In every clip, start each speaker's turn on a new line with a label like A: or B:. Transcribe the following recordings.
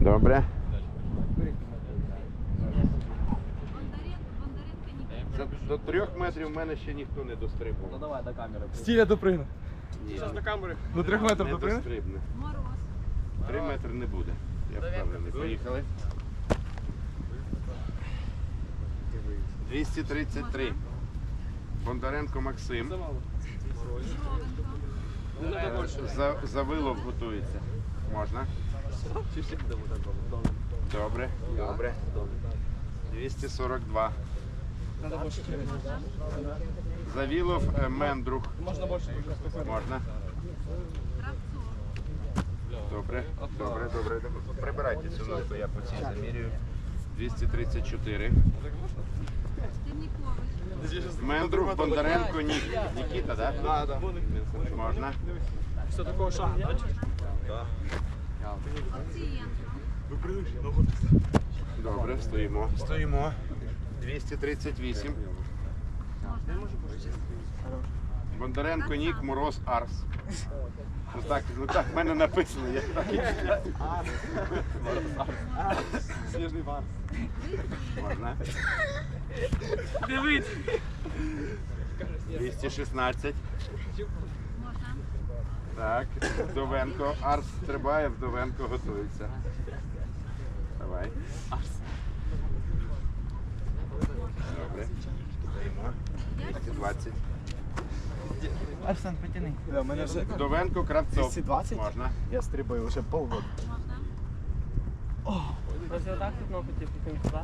A: Добре. До трьох метрів в мене ще ніхто не дострибував.
B: Ну давай до камери.
C: Стіля допригне.
A: Ні,
C: Зараз на камери. До трьох метрів
A: не
C: допригне?
A: дострибне. Три метри не буде. Я впевнений. Поїхали. 233. Бондаренко Максим. Е, За, за вилов готується. Можна? Добре, добре. 242. Завілов е, Мендрух.
C: Можна більше.
A: Можна? Добре, добре, добре. Прибирайте сюди, то я по цій замірюю. 234. Мендрух, Бондаренко, Ні... Нікіта, так?
C: Да, да.
A: Можна?
C: Все такого шагу, так?
A: Добре, стоїмо. Стоїмо. 238. Бондаренко, Нік, Мороз, Арс. Ну так, ну так, в мене написано. Я так і
C: Сніжний вар.
A: Можна?
C: Дивись.
A: 216. Так, Вдовенко. Арс стрибає, Вдовенко готується. Давай. Добре. Стоїмо. 220.
B: Арсен, потяни.
C: У мене вже
A: Вдовенко, Кравцов.
C: 220?
A: Можна.
C: Я стрибаю вже полгода.
B: Тут ногу типу сюди.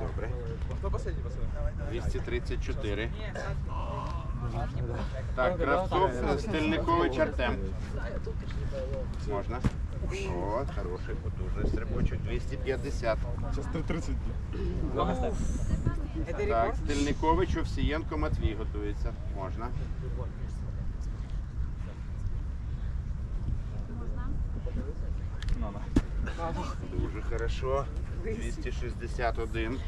A: Добре.
C: Хто останній пацани?
A: 234. Так, Кравцов, Стельникович, Артем. Можна. О, хороший, потужний стрибочок. 250.
C: Зараз 3.30.
B: Нога став.
A: Так, Стельникович, Овсієнко, Матвій готується. Можна. Дуже хорошо. 261.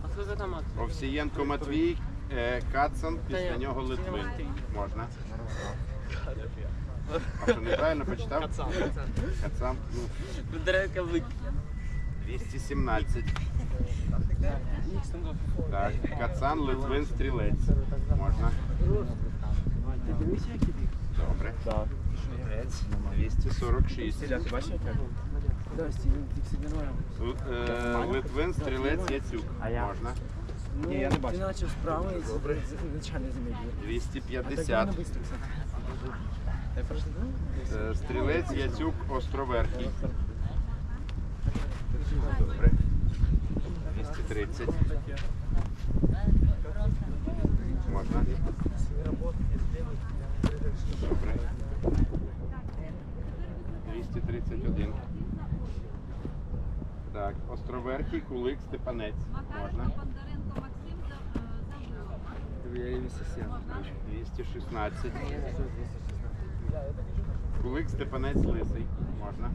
B: А скільки там Макс?
A: Овсієнко Матвій, е, Кацан, після нього Литвин. Можна. А що неправильно почитав? Кацан. Ну,
B: Бондаренко вик.
A: 217. Так, Кацан, Литвин, Стрілець. Можна. Добре. Стрілець. 246. Тут, е, Литвин, Стрілець, Яцюк. Можна.
C: Ні, я не бачу.
B: Ти наче справа і
A: звичайно
B: начально
A: 250. Е, Стрілець, Яцюк, Островерхий. Добре. 230. Можна? Добре. 231. Так, Островерхий, Кулик, Степанець. Можна?
D: Бондаренко Максим за
A: 216. Кулик, Степанець, Лисий. Можна?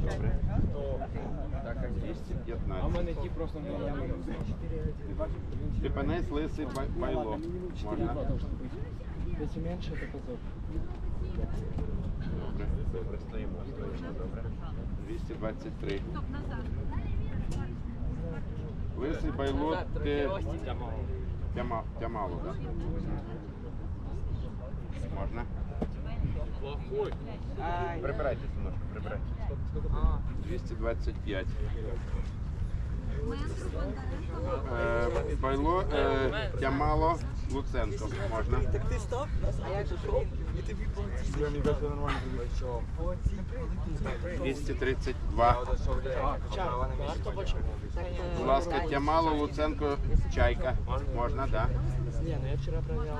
A: Добре. Так, а 215.
C: ті просто не
A: Степанець, Лисий, Бай- Байло. Можна?
B: Если меньше, то потом.
A: Добре, добре, стоїмо, стоїмо, добре. 223.
D: Стоп, назад.
A: Лисий, Байло, те... Тяма, тямало, так? Можна? Прибирайте немножко, прибирайте. 225. Е, Байло, е, Тямало, Луценко. Можна?
B: Ти стоп? А як же? І тобі
C: буде.
A: 232. Будь ласка, Тямало, Луценко, Чайка. Можна, так?
B: Не, ну я вчера проверял.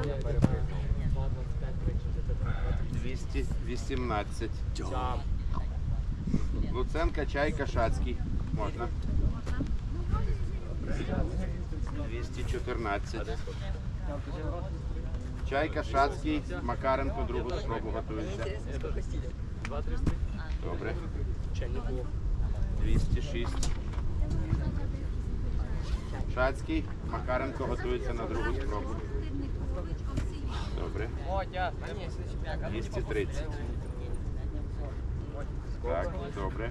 A: 218. Луценко, Чайка, Шацький. Можна? 214. Чайка, Шацький, Макаренко, другу спробу готується. Добре. 206. Шацький, Макаренко готується на другу спробу. Добре.
B: Водя. А ні, если тебя.
A: 230. Так, добре.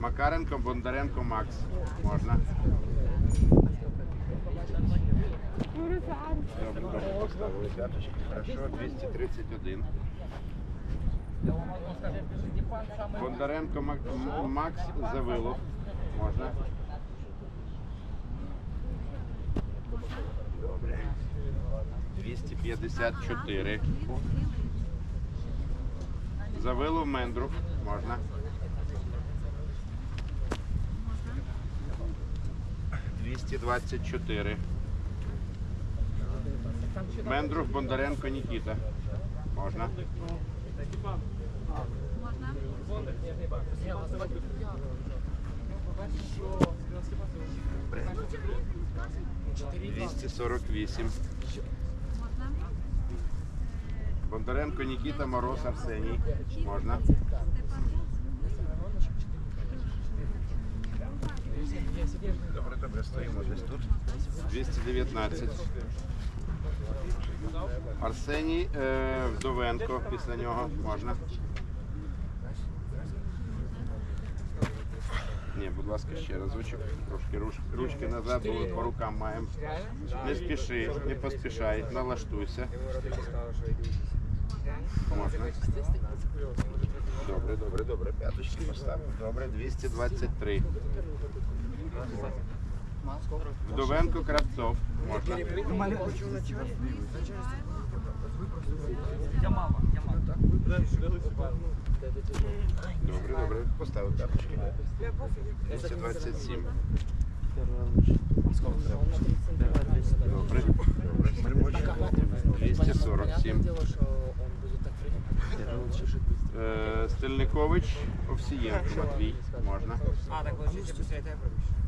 A: Макаренко, Бондаренко, Макс. Можна. Хорошо, 231. Бондаренко, Макс, Завилов. Можна. Добре. 254. Завилов Мендрух. Можна. Двісті двадцять чотири. Мендрух Бондаренко Нікіта. Можна.
D: Можна?
A: 248.
D: Можна?
A: Бондаренко Нікіта, Мороз Арсеній. Можна. Добре, добре, стоїмо десь тут. 219. Арсеній е, Вдовенко після нього можна. Ні, будь ласка, ще разочок. Трошки руч- ручки назад, бо по рукам маємо. Не спіши, не поспішай, налаштуйся. Можна. Добре, добре, добре. П'яточки поставимо. Добре, 223. Вдовенко Кравцов. Можна. Добре, добре. Поставив п'яточки. 227. Добре. Добре. 247. Е, Стельникович, Овсієнко Матвій. Можна.
B: А, так получится быстрее тебя пробишь. Сейчас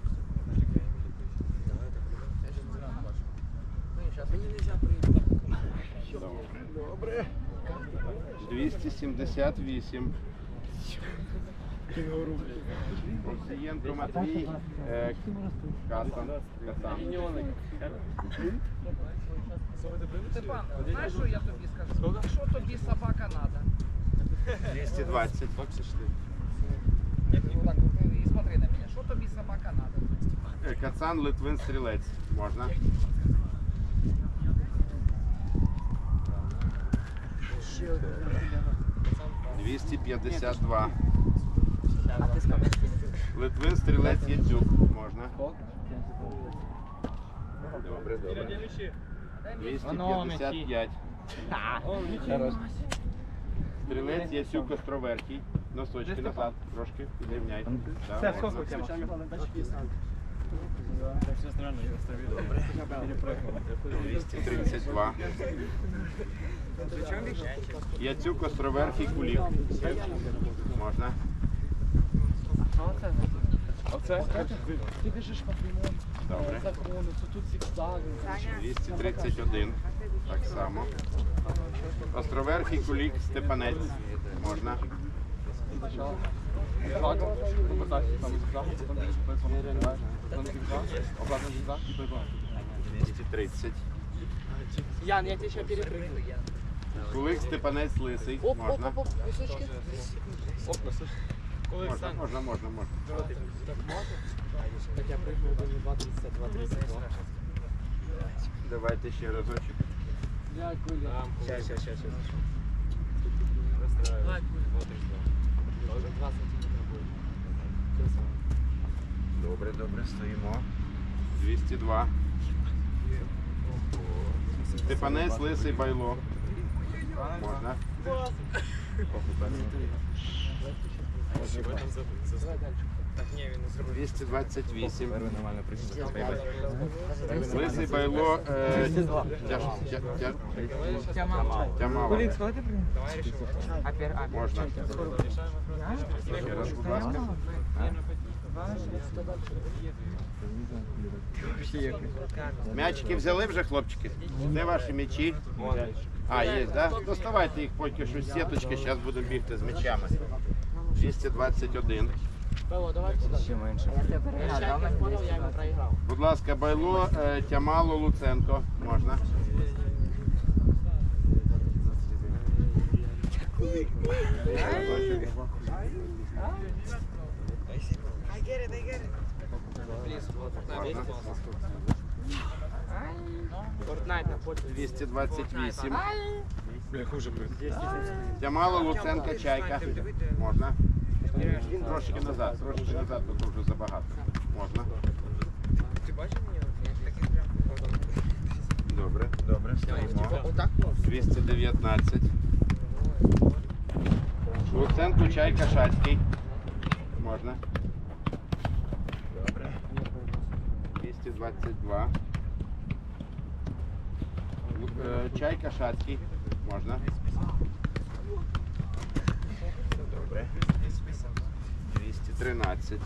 B: мне нельзя прыгать.
A: Добре. Добре. 278. Овсієнко Матвій. Касан.
E: Степан, знаєш, що я тобі скажу? Що тобі собака надо?
A: 220.
E: Так, і смотри на мене, що тобі собака надо?
A: Е, Кацан Литвин Стрілець. Можна. Двісті п'ятдесят два. Литвин Стрілець Яцюк. Можна. Добре, добре. 255. Стрілець Яцюк Островерхій. Носочки назад трошки підрівняй. Да, можна. 232. Яцюк Островерхій Кулік. Можна.
B: Оце? Ти біжиш по прямому
A: Добре.
B: закону, це тут зігзаги.
A: 231. Так само. Островерхій Кулік Степанець. Можна. 230.
B: Ян, я тебе ще перепрыгну.
A: Кулик Степанець лисий.
B: Оп, оп,
A: Можна.
B: оп, оп, височки.
C: Оп, носиш.
A: Коли Можна, встань, можна, можна, можна.
B: так я прыгну до 2.30, 2.32.
A: Давайте ще разочок.
B: Дякую.
C: Там, Щас, щас,
B: щас, щас. Розстраюсь.
A: Добре, добре, стоїмо. 202. Степанець Лисий Байло. Можна.
B: Давай дальше.
A: 228.
C: Нормально.
A: Лисий Байло. е, тяж- тя- тя- Тямало. Можна. Ще раз. М'ячики взяли вже, хлопчики? Де ваші м'ячі? А, є, так? Да? Доставайте їх поки що з сіточки, зараз будемо бігти з м'ячами. 221.
B: Бело, давай сюда. Ще менше. Я не понял, я йому проіграв.
A: Байло, е, Тямало, Луценко. Можна.
E: Фортнайт на фото.
A: 228.
C: Бля, хуже, блин.
A: Ямало, Луценко, чайка. Можна. Трошки назад, трошки назад, бо то вже забагато. Можна.
E: Ти бачив мене? Прям.
A: Добре, добре, стоїмо. 219. Луценко, чайка, шацький. Можна. Добре. 222. Лу- е, Чайка, шацький. Можна. Добре. 213.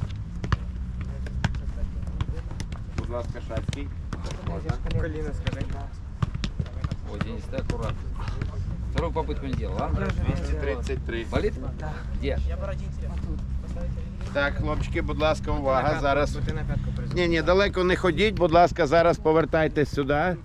A: Будь ласка, шацький.
E: Коліна скажи.
B: Ой, Денис, ты аккуратно. Вторую попытку не делал, а?
A: 233.
B: Болит? Где?
A: Так, хлопчики, будь ласка, увага. Зараз. Ні, ні, далеко не ходіть, будь ласка, зараз повертайтесь сюди.